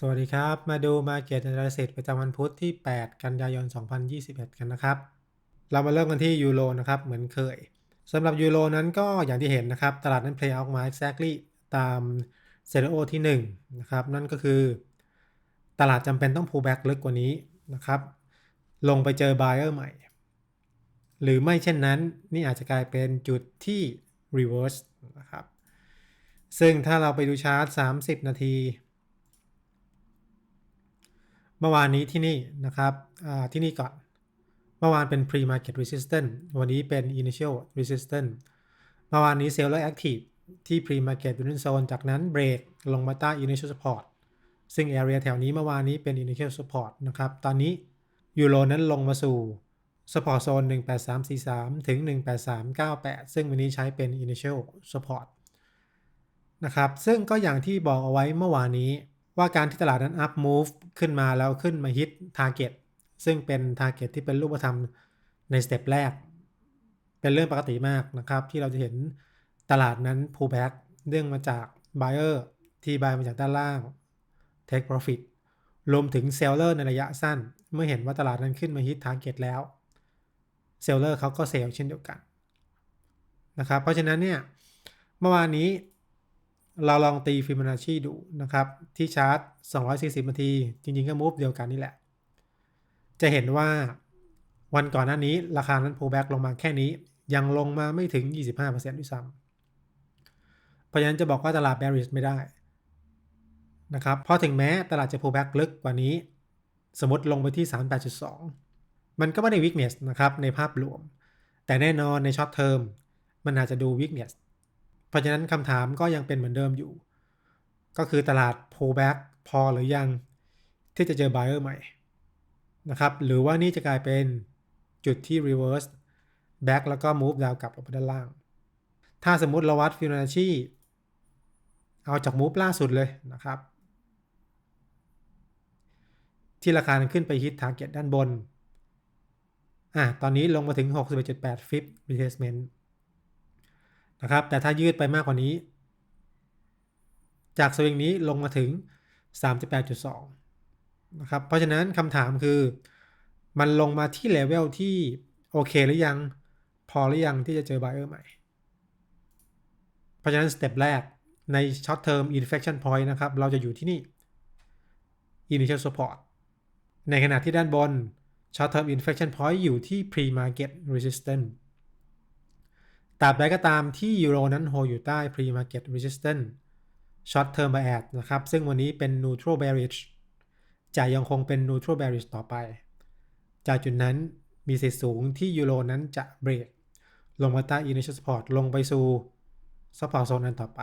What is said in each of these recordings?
สวัสดีครับ มาดู Market Analysis ประจำวันพุธที่ 8 กันยายน 2021 กันนะครับ เรามาเริ่มกันที่ยูโรนะครับ เหมือนเคยสำหรับยูโรนั้นก็อย่างที่เห็นนะครับ ตลาดนั้น play out มา exactly ตาม scenario ที่1นะครับ นั่นก็คือ ตลาดจำเป็นต้อง pull back ลึกกว่านี้นะครับ ลงไปเจอ buyer ใหม่ หรือไม่เช่นนั้น นี่อาจจะกลายเป็นจุดที่ reverse นะครับ ซึ่งถ้าเราไปดูชาร์ต 30 นาที เมื่อวานนี้ที่นี่นะครับที่นี่ก่อน เมื่อวานเป็น pre market resistance วันนี้เป็น initial resistance เมื่อวานนี้ seller active ที่ pre market resistance zone จากนั้นเบรกลงมาใต้ initial support ซึ่ง area แถวนี้เมื่อวานนี้เป็น initial support นะครับ ตอนนี้ยูโรนั้นลงมาสู่ support zone 18343 ถึง 18398 ซึ่งวันนี้ใช้เป็น initial support นะครับ ซึ่งก็อย่างที่บอกเอาไว้เมื่อวานนี้ ว่าการที่ตลาดนั้น up move ขึ้นมาแล้วขึ้นมา hit target ซึ่งเป็น target ที่เป็นรูปธรรมในสเต็ปแรก เป็นเรื่องปกติมากนะครับ ที่เราจะเห็นตลาดนั้น pull back เรื่องมาจาก buyer ที่ buy มาจากด้านล่าง take profit รวมถึง seller ในระยะสั้น เมื่อเห็นว่าตลาดนั้นขึ้นมา hit target แล้ว seller เขาก็เซลล์เช่นเดียวกันนะครับ เพราะฉะนั้นเนี่ยเมื่อวานนี้ เราลองตีฟิโบนัชชีดูนะครับ ที่ชาร์ต240นาที จริง ๆ ก็มูฟเดียวกันนี่แหละ จะเห็นว่าวันก่อนหน้านี้ราคานั้น pull back ลงมาแค่นี้ ยังลงมาไม่ถึง 25%ด้วยซ้ำเพราะฉะนั้นจะบอกว่าตลาด bearish ไม่ได้นะครับเพราะถึงแม้ตลาดจะ pull back ลึกกว่านี้ สมมติลงไปที่ 38.2 มันก็ไม่ได้ weakness นะครับในภาพรวม แต่แน่นอนในช็อตเทอมมันอาจจะดู weakness เพ ราะฉะนั้นคำถามก็ยังเป็นเหมือนเดิมอยู่ ก็คือตลาด pullback พอหรือยังที่จะเจอ buyer ใหม่นะครับ หรือว่านี่จะกลายเป็นจุดที่ reverse back แล้วก็ move ดาวกลับลงไปด้านล่าง ถ้าสมมุติเราวัดฟิโบนัชชีเอาจาก move ล่าสุดเลยนะครับ ที่ราคาขึ้นไปฮิต target ด้านบนอะตอนนี้ลงมาถึง61.8 fib retracement นะครับ แต่ถ้ายืดไปมากกว่านี้ จากสวิงนี้ลงมาถึง 38.2 นะครับ เพราะฉะนั้นคำถามคือ มันลงมาที่เลเวลที่ โอเคหรือยัง พอหรือยังที่จะเจอ buyer ใหม่ เพราะฉะนั้นสเต็ปแรกใน short term inflection point นะครับ เราจะอยู่ที่นี่ initial support ในขณะที่ด้านบน short term inflection point อยู่ที่ pre market resistance ตราบใดก็ตามที่ยูโรนั้นโฮอยู่ใต้ pre market resistance short term bias นะครับ ซึ่งวันนี้เป็น neutral bearish จะยังคงเป็น neutral bearish ต่อไป จากจุดนั้นมีสิทธิสูงที่ยูโรนั้นจะเบรกลงมาใต้ initial support ลงไปสู่ support zone นั้นต่อไป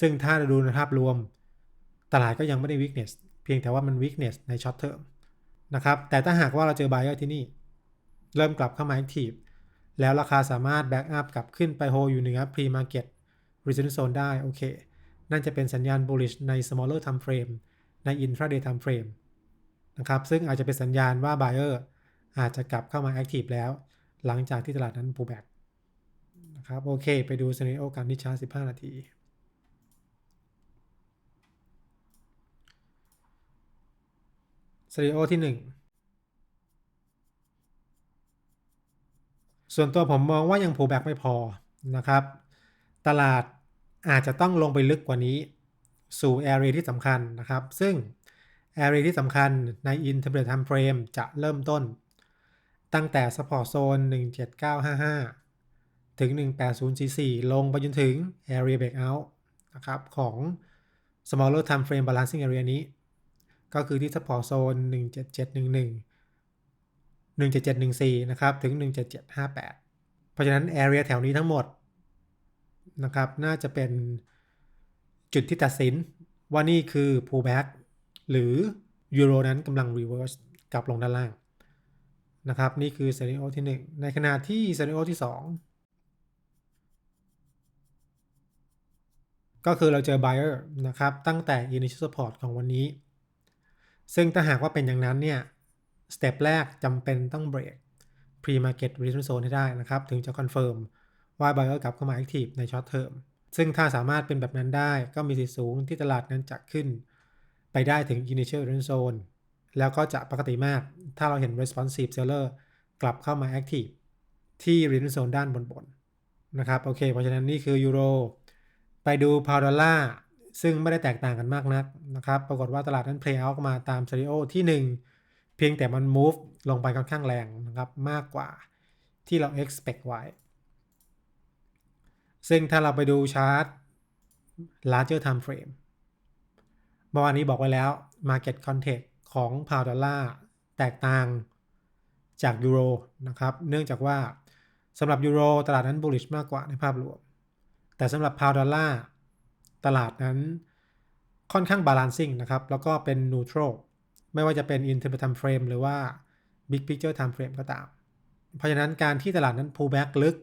ซึ่งถ้าเราดูในภาพรวม ตลาดก็ยังไม่ได้ weakness เพียงแต่ว่ามัน weakness ใน short term นะครับ แต่ถ้าหากว่าเราเจอ buyer ที่นี่ เริ่มกลับเข้ามา active แล้วราคาสามารถแบ็กอัพกลับขึ้นไปโฮอยู่เหนือ pre market resistance zone ได้โอเค นั่นจะเป็นสัญญาณ bullish ใน smaller time frame ใน intraday time frame นะครับซึ่งอาจจะเป็นสัญญาณว่า buyer อาจจะกลับเข้ามา active แล้ว หลังจากที่ตลาดนั้น pullback นะครับโอเค ไปดู scenario กันที่ชาร์ต15 นาที scenario ที่ 1 ส่วนตัวผมมองว่ายัง pullback ไม่พอนะครับ ตลาดอาจจะต้องลงไปลึกกว่านี้ สู่ area ที่สำคัญนะครับ ซึ่ง area ที่สำคัญใน intermittent time frame จะเริ่มต้น ตั้งแต่ support zone 17955 ถึง 18044 ลงไปจนถึง area breakout นะครับของ smaller time frame balancing area นี้ ก็คือที่ support zone 17711 17714 นะครับ ถึง 17758 เพราะฉะนั้น area แถวนี้ทั้งหมดนะครับ น่าจะเป็นจุดที่ตัดสินว่านี่คือ pullback หรือยูโรนั้นกำลัง reverse กลับลงด้านล่างนะครับ นี่คือ scenario ที่ 1 ในขณะที่ scenario ที่ 2 ก็คือเราเจอ buyer นะครับ ตั้งแต่ initial support ของวันนี้ ซึ่งถ้าหากว่าเป็นอย่างนั้นเนี่ย สเต็ปแรกจำเป็นต้องเบรก pre market resistance zone ให้ได้นะครับ ถึงจะคอนเฟิร์มว่า buyer กลับเข้ามา active ใน short term ซึ่งถ้าสามารถเป็นแบบนั้นได้ก็มีสิทธิสูงที่ตลาดนั้นจะขึ้น ไปได้ถึง initial return zone แล้วก็จะปกติมาก ถ้าเราเห็น responsive seller กลับเข้ามา active ที่ return zone ด้านบนบนๆนะครับ โอเค เพราะฉะนั้นนี่คือยูโร ไปดูพาวดอลล่าซึ่งไม่ได้แตกต่างกันมากนักนะครับ ปรากฏว่าตลาดนั้น play out มาตาม scenario ที่ 1 เพียงแต่มัน move ลงไปค่อนข้างแรงนะครับมากกว่าที่เรา expect ไว้ ซึ่งถ้าเราไปดูชาร์ต larger time frame เมื่อวานนี้บอกไว้แล้ว market context ของพาวดอลลาร์แตกต่างจากยูโรนะครับ เนื่องจากว่าสำหรับยูโรตลาดนั้น bullish มากกว่าในภาพรวม แต่สำหรับพาวดอลลาร์ตลาดนั้นค่อนข้าง balancing นะครับ แล้วก็เป็น neutral ไม่ว่าจะเป็น interim time frame หรือว่า big picture time frame ก็ตาม เพราะฉะนั้นการที่ตลาดนั้น pull back ลึก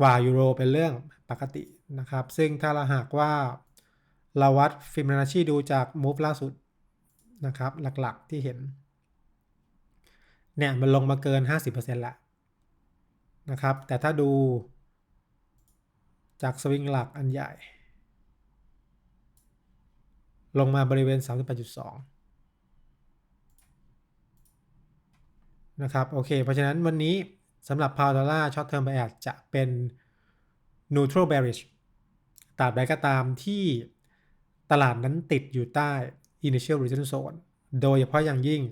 กว่ายูโรเป็นเรื่องปกตินะครับ ซึ่งถ้าเราหากว่าเราวัดฟิโบนัชชีดูจาก move ล่าสุดนะครับ หลักๆที่เห็น เนี่ย มันลงมาเกิน 50%แล้วนะครับ แต่ถ้าดูจากสวิงหลักอันใหญ่ ลงมาบริเวณ 38.2 นะครับโอเค เพราะฉะนั้นวันนี้สำหรับพาวดอลลาร์ช็อตเทอมไบแอดจะเป็น neutral bearish ตราบใดก็ตามที่ตลาดนั้นติดอยู่ใต้ initial resistance zone โดยเฉพาะอย่างยิ่ง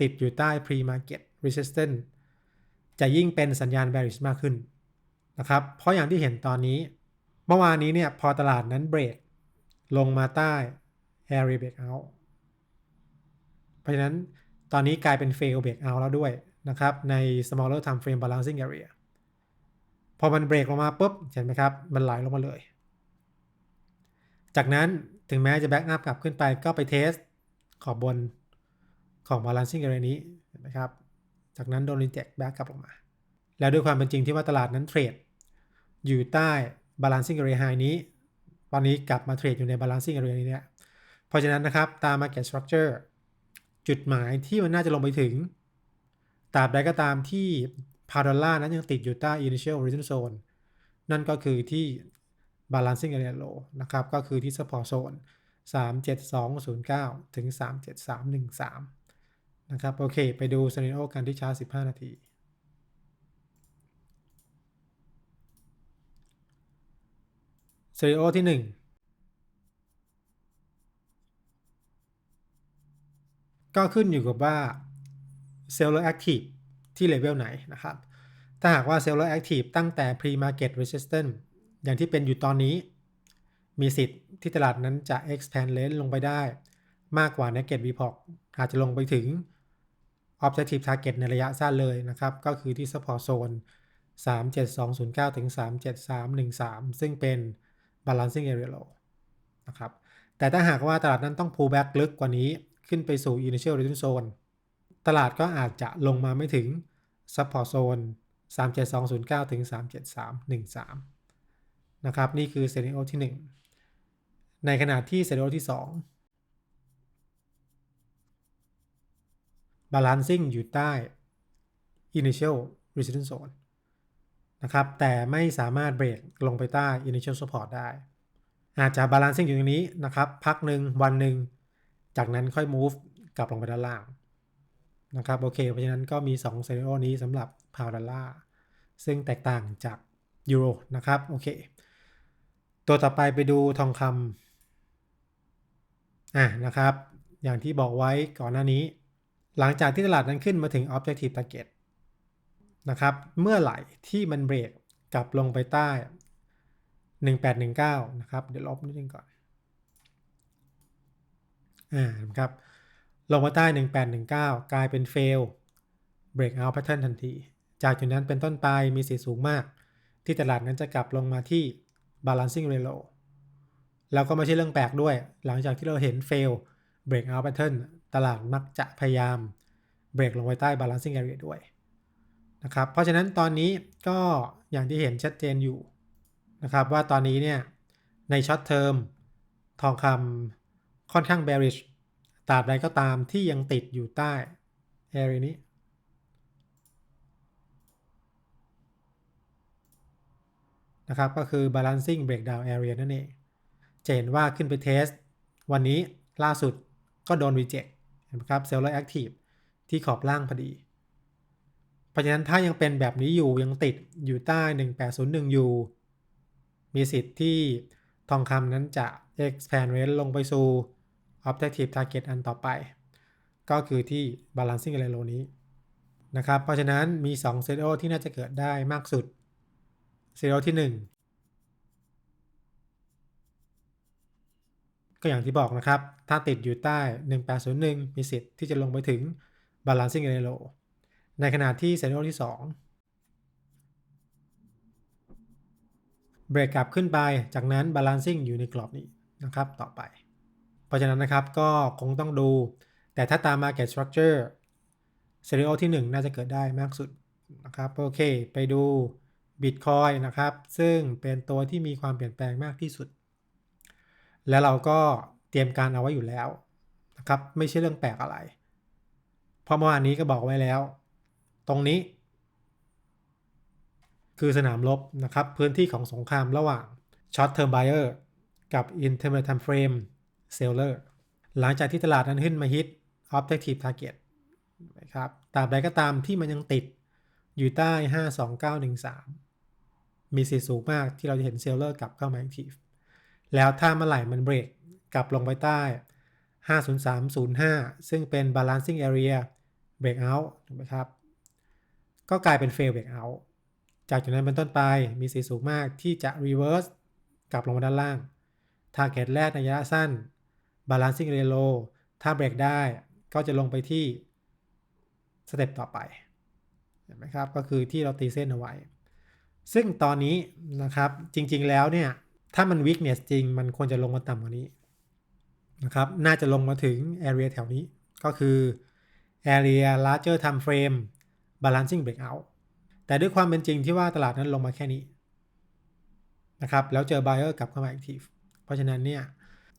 ติดอยู่ใต้ pre market resistance จะยิ่งเป็นสัญญาณ bearish มากขึ้นนะครับ เพราะอย่างที่เห็นตอนนี้ เมื่อวานนี้เนี่ยพอตลาดนั้นเบรกลงมาใต้ area breakout เพราะฉะนั้น ตอนนี้กลายเป็น fail breakout แล้วด้วยนะครับ ใน smaller time frame balancing area พอมันเบรกลงมาปุ๊บ เห็นไหมครับ มันไหลลงมาเลย จากนั้นถึงแม้จะแบ็กอัพกลับขึ้นไปก็ไปเทสขอบบนของ balancing area นี้เห็นไหมครับ จากนั้นโดน reject back กลับลงมา แล้วด้วยความเป็นจริงที่ว่าตลาดนั้นเทรดอยู่ใต้ balancing area high นี้ ตอนนี้กลับมาเทรดอยู่ใน balancing area นี้เนี่ยเพราะฉะนั้นนะครับตาม market structure จุดหมายที่มันน่าจะลงไปถึง ตราบใดก็ตามที่พาดอลลาร์นั้นยังติดอยู่ใต้ initial resistance zone นั่นก็คือที่ balancing area low นะครับ ก็คือที่ support zone 37209 ถึง 37313 นะครับ โอเค ไปดู scenario กันที่ชาร์ต15 นาที scenario ที่ 1 ก็ขึ้นอยู่กับว่า seller active ที่เลเวลไหนนะครับ ถ้าหากว่า seller active ตั้งแต่ pre market resistance อย่างที่เป็นอยู่ตอนนี้ มีสิทธิ์ที่ตลาดนั้นจะ expand range ลงไปได้มากกว่า naked VPOC อาจจะลงไปถึง objective target ในระยะสั้นเลยนะครับ ก็คือที่ support zone 37209 ถึง 37313 ซึ่งเป็น balancing area low นะครับ แต่ถ้าหากว่าตลาดนั้นต้อง pull back ลึกกว่านี้ ขึ้นไปสู่ initial resistance zone ตลาดก็อาจจะลงมาไม่ถึง support zone 37209 ถึง 37313 นะครับ นี่คือ scenario ที่ 1 ในขณะที่ scenario ที่ 2 balancing อยู่ใต้ initial resistance zone นะครับ แต่ไม่สามารถเบรกลงไปใต้ initial support ได้ อาจจะ balancing อยู่ตรงนี้นะครับ พักหนึ่งวันหนึ่ง จากนั้นค่อย move กลับลงไปด้านล่างนะครับโอเค เพราะฉะนั้นก็มี2 s c e n a r นี้สำหรับพาวดอลลาร์ซึ่งแตกต่างจากยูโรนะครับโอเค ตัวต่อไปไปดูทองคำอะนะครับ อย่างที่บอกไว้ก่อนหน้านี้ หลังจากที่ตลาดนั้นขึ้นมาถึง objective target นะครับ เมื่อไหร่ที่มันเบรกกลับลงไปใต้ 1819 นะครับ เดี๋ยวลบนิดนึงก่อน อ่าครับลงมาใต้ 1819 กลายเป็น fail breakout pattern ทันที จากจุดนั้นเป็นต้นไปมีสิทธิ์สูงมาก ที่ตลาดนั้นจะกลับลงมาที่ balancing r e l o แล้วก็ไม่ใช่เรื่องแปลกด้วย หลังจากที่เราเห็น fail breakout pattern ตลาดมักจะพยายามเบรกลงไปใต้ balancing area ด้วยนะครับ เพราะฉะนั้นตอนนี้ก็อย่างที่เห็นชัดเจนอยู่นะครับว่าตอนนี้เนี่ยในช็อตเทอมทองคำ ค่อนข้าง bearish ตราบใดก็ตามที่ยังติดอยู่ใต้ area นี้ นะครับ ก็คือ balancing breakdown area นั่นเองจะเห็นว่าขึ้นไปเทส วันนี้ล่าสุดก็โดน reject นไหมครับ seller active ที่ขอบล่างพอดี เพราะฉะนั้นถ้ายังเป็นแบบนี้อยู่ยังติดอยู่ใต้ 1801 อยู่ มีสิทธิ์ที่ทองคำนั้นจะ expand range ลงไปสู่ objective target อันต่อไป ก็คือที่ balancing area low นี้นะครับเพราะฉะนั้นมี2 scenario ที่น่าจะเกิดได้มากสุด scenario ที่ 1 ก็อย่างที่บอกนะครับ ถ้าติดอยู่ใต้ 1801 มีสิทธิ์ที่จะลงไปถึง balancing area low ในขณะที่ scenario ที่ 2 เบรกกลับขึ้นไปจากนั้น balancing อยู่ในกรอบนี้นะครับต่อไป เพราะฉะนั้นนะครับก็คงต้องดู แต่ถ้าตาม market structure scenario ที่ 1 น่าจะเกิดได้มากสุดนะครับโอเคไปดู Bitcoin นะครับ ซึ่งเป็นตัวที่มีความเปลี่ยนแปลงมากที่สุด แล้วเราก็เตรียมการเอาไว้อยู่แล้วนะครับ ไม่ใช่เรื่องแปลกอะไร เพราะเมื่อวานนี้ก็บอกไว้แล้ว ตรงนี้ คือสนามรบนะครับ พื้นที่ของสงครามระหว่าง short term buyer กับ intermediate time frame seller หลังจากที่ตลาดนั้นขึ้นมาฮิต objective target นะครับตาบใดก็ตามที่มันยังติดอยู่ใต้ 52913 มีสิทธิ์สูงมากที่เราจะเห็นเซลเลอร์กลับเข้ามา active แล้วถ้าเมื่อไหร่มันเบรกกลับลงไปใต้ 50305 ซึ่งเป็น balancing area breakout ถูกไหมครับ ก็กลายเป็น fail breakout จากจุดนั้นเป็นต้นไปมีสิทธิ์สูงมากที่จะ reverse กลับลงมาด้านล่าง target แรกในระยะสั้น balancing relo ถ้าเบรกได้ก็จะลงไปที่สเต็ปต่อไปเห็นไหมครับก็คือที่เราตีเส้นเอาไว้ ซึ่งตอนนี้นะครับจริงๆแล้วเนี่ย ถ้ามัน weakness จริง มันควรจะลงมาต่ำกว่านี้นะครับน่าจะลงมาถึง area แถวนี้ก็คือ area larger time frame balancing breakout แต่ด้วยความเป็นจริงที่ว่าตลาดนั้นลงมาแค่นี้นะครับแล้วเจอ buyer กลับเข้ามา active เพราะฉะนั้นเนี่ย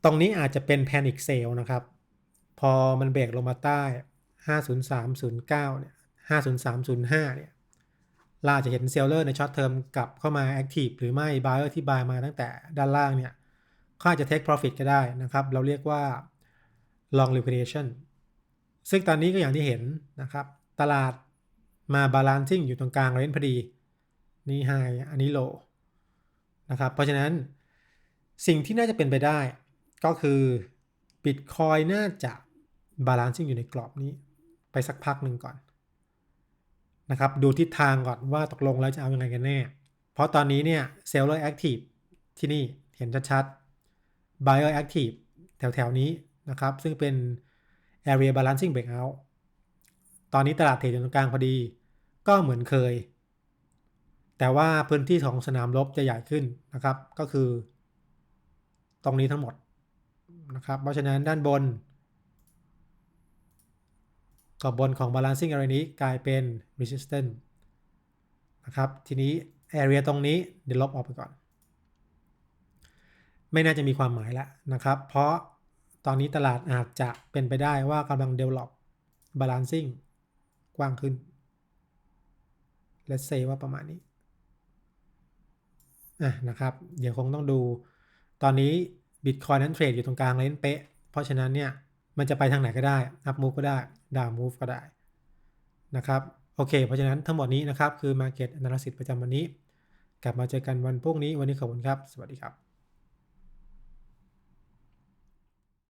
ตรงนี้อาจจะเป็น panic sale นะครับ พอมันเบรกลงมาใต้ 50309 เนี่ย 50305 เนี่ยเราจะเห็นเซลเลอร์ในช็อตเทอมกลับเข้ามาแอคทีฟหรือไม่บ u เออร์ที่บายมาตั้งแต่ด้านล่างเนี่ยเขาอาจจะ take profit ก็ได้นะครับ เราเรียกว่า long liquidation ซึ่งตอนนี้ก็อย่างที่เห็นนะครับ ตลาดมา balancing อยู่ตรงกลางเรนพอดี นี่ high อันนี้ low นะครับ เพราะฉะนั้นสิ่งที่น่าจะเป็นไปได้ ก็คือ Bitcoin น่าจะ balancing อยู่ในกรอบนี้ ไปสักพักหนึ่งก่อนนะครับดูทิศทางก่อนว่าตกลงแล้วจะเอาอยัางไงกันแน่ เพราะตอนนี้เนี่ยเซลล์ active ที่นี่เห็นชัดๆ buyer active แถวๆนี้นะครับ ซึ่งเป็น area balancing breakout ตอนนี้ตลาดเทรดอยู่ตรงกลางพอดี ก็เหมือนเคย แต่ว่าพื้นที่ของสนามรบจะใหญ่ขึ้นนะครับ ก็คือ ตรงนี้ทั้งหมด นะครับ เพราะฉะนั้นด้านบนกรอบบนของ balancing area นี้กลายเป็น resistance นะครับ ทีนี้ area ตรงนี้เดี๋ยวลบออกไปก่อน ไม่น่าจะมีความหมายแล้วนะครับ เพราะตอนนี้ตลาดอาจจะเป็นไปได้ว่ากำลัง develop balancing กว้างขึ้น let's say ว่าประมาณนี้อะนะครับ เดี๋ยวคงต้องดู ตอนนี้ บิตคอยนั้นเทรดอยู่ตรงกลางเลนเป๊ะ เพราะฉะนั้นเนี่ย มันจะไปทางไหนก็ได้ up move ก็ได้ down move ก็ได้นะครับโอเค เพราะฉะนั้นทั้งหมดนี้นะครับ คือ Market Analysis ประจำวันนี้ กลับมาเจอกันวันพรุ่งนี้วันนี้ขอบคุณครับ สวัสดีครับ